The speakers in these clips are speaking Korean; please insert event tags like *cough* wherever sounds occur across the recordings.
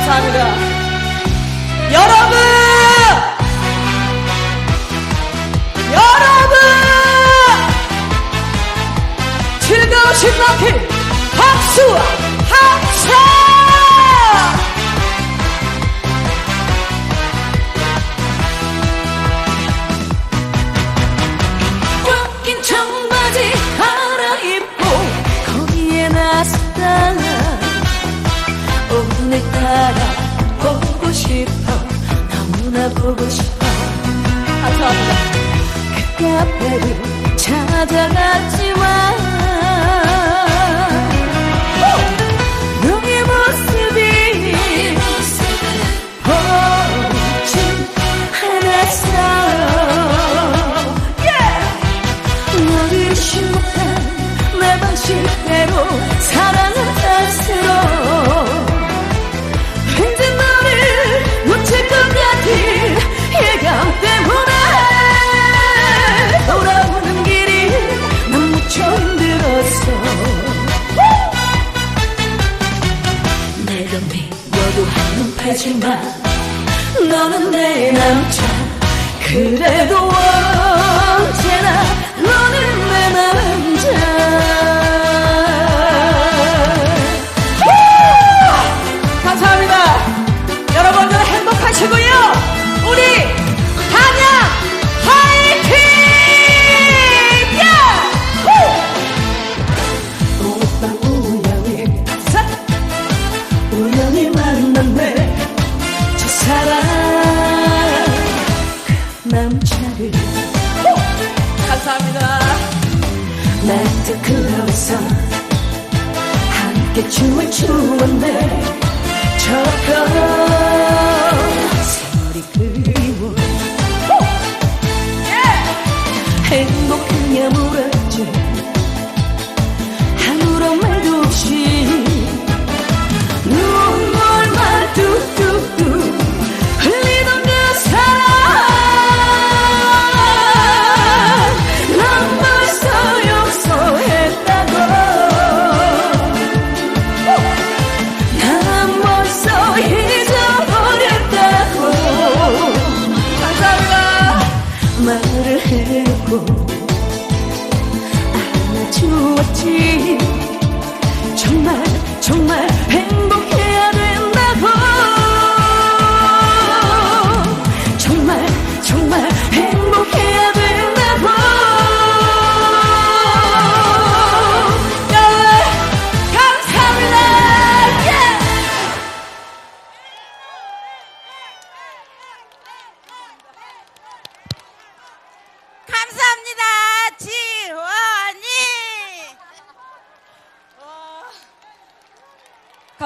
감사합니다. 여러분! 여러분! 즐거우신 만큼 박수와 함성! one day.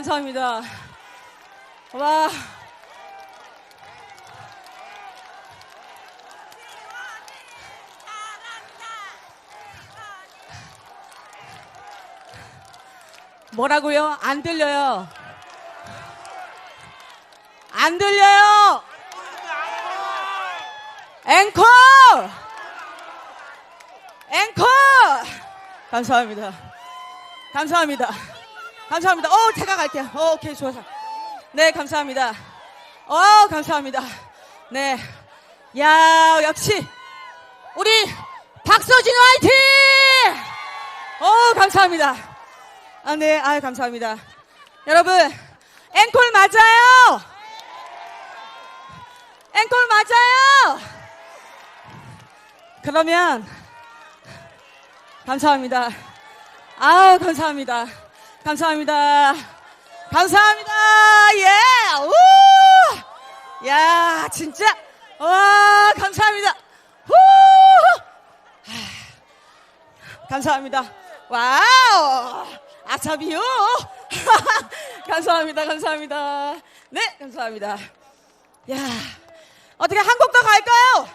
감사합니다. 와. 뭐라고요? 안 들려요. 안 들려요. 앵콜! 앵콜! 감사합니다. 감사합니다. 감사합니다. 어, 제가 갈게요. 어, 오케이, 좋아서. 네, 감사합니다. 어, 감사합니다. 네. 야, 역시, 우리 박서진 화이팅! 어, 감사합니다. 아, 네, 아유, 감사합니다. 여러분, 앵콜 맞아요! 앵콜 맞아요! 그러면, 감사합니다. 아우, 감사합니다. 감사합니다. 감사합니다. 예! 우! 야, 진짜. 와, 감사합니다. 후! 하, 감사합니다. 와우! 아차비요! *laughs* 감사합니다. 감사합니다. 네, 감사합니다. 야, 어떻게 한 곡 더 갈까요?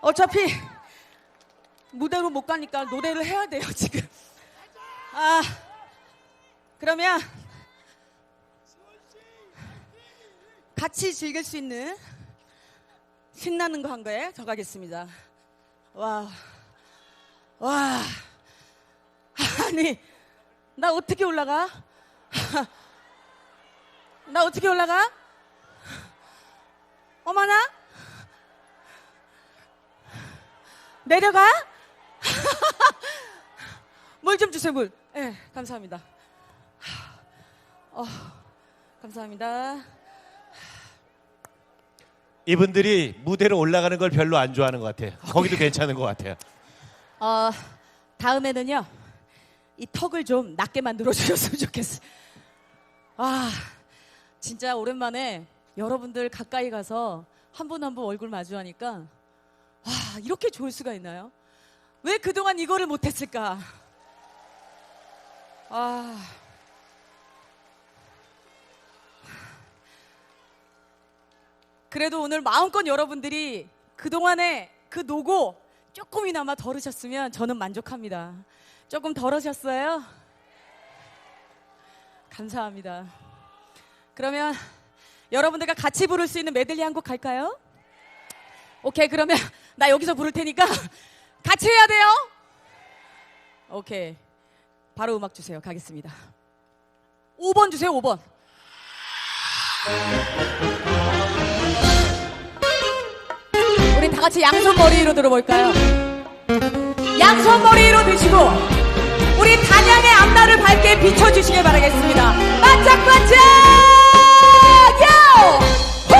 어차피 무대로 못 가니까 노래를 해야 돼요, 지금. 아, 그러면 같이 즐길 수 있는 신나는 거 한 거에 더 가겠습니다. 와, 와, 아니, 나 어떻게 올라가? 나 어떻게 올라가? 어머나? 내려가? *laughs* 물 좀 주세요, 물. 예, 네, 감사합니다. 어, 감사합니다. 이분들이 무대로 올라가는 걸 별로 안 좋아하는 것 같아요. 거기도 괜찮은 것 같아요. 어, 다음에는요, 이 턱을 좀 낮게 만들어 주셨으면 좋겠어요. 아, 진짜 오랜만에 여러분들 가까이 가서 한 분 한분 얼굴 마주하니까, 와, 이렇게 좋을 수가 있나요? 왜 그동안 이거를 못했을까? 아. 그래도 오늘 마음껏 여러분들이 그동안에 그 노고 조금이나마 덜으셨으면 저는 만족합니다. 조금 덜으셨어요? 감사합니다. 그러면 여러분들과 같이 부를 수 있는 메들리 한 곡 갈까요? 오케이, 그러면 나 여기서 부를 테니까 *laughs* 같이 해야 돼요? 오케이. 바로 음악 주세요. 가겠습니다. 5번 주세요, 5번. 우리 다 같이 양손 머리로 들어볼까요? 양손 머리로 드시고 우리 단양의 앞날을 밝게 비춰주시길 바라겠습니다. 반짝반짝! 요! 호!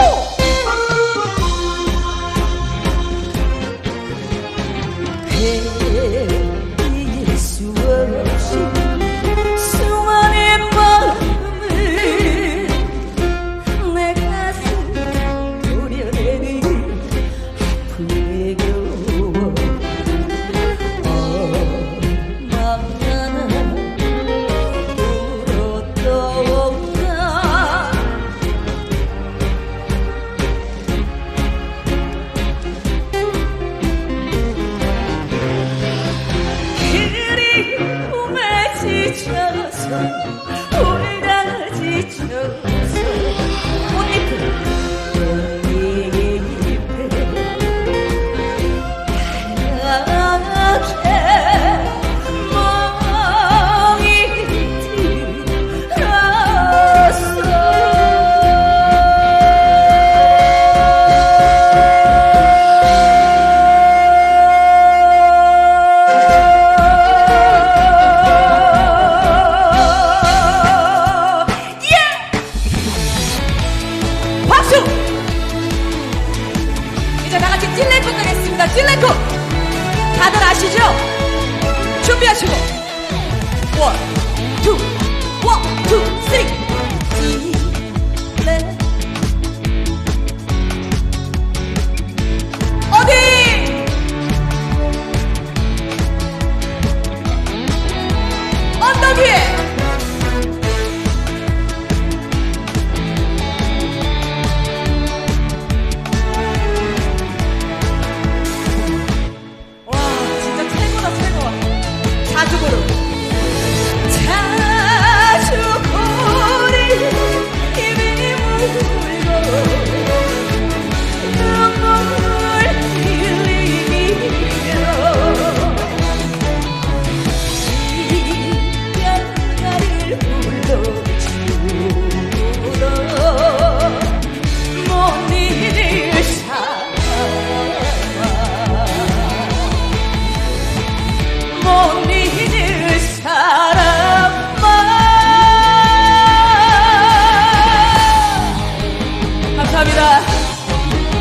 감사합니다.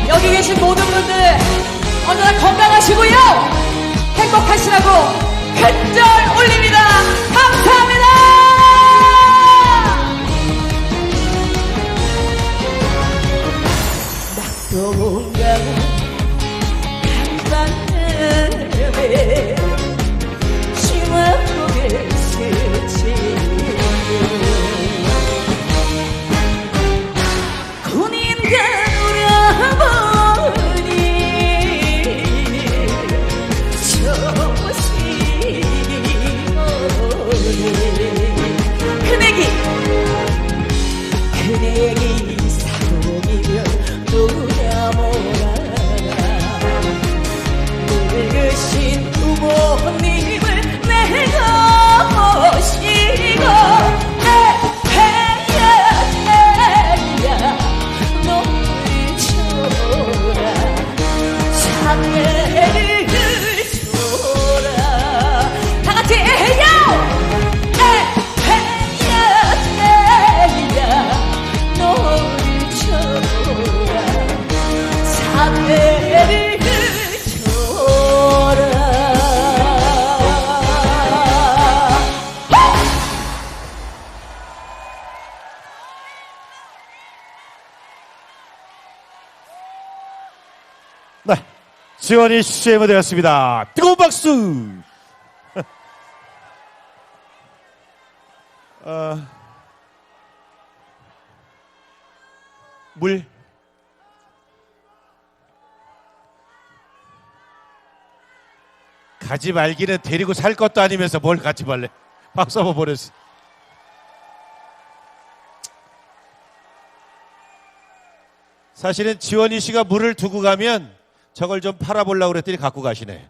여기 계신 모든 분들 언제나 건강하시고요. 행복하시라고 큰절 올립니다. 감사합니다. 동강 한밤에 I've. 지원이 씨의 무대였습니다. 뜨거운 박수! *laughs* 어, 물. 가지 말기는 데리고 살 것도 아니면서 뭘 가지 말래. 박수 한번 보냈어. 사실은 지원이 씨가 물을 두고 가면 저걸 좀 팔아보려고 그랬더니 갖고 가시네.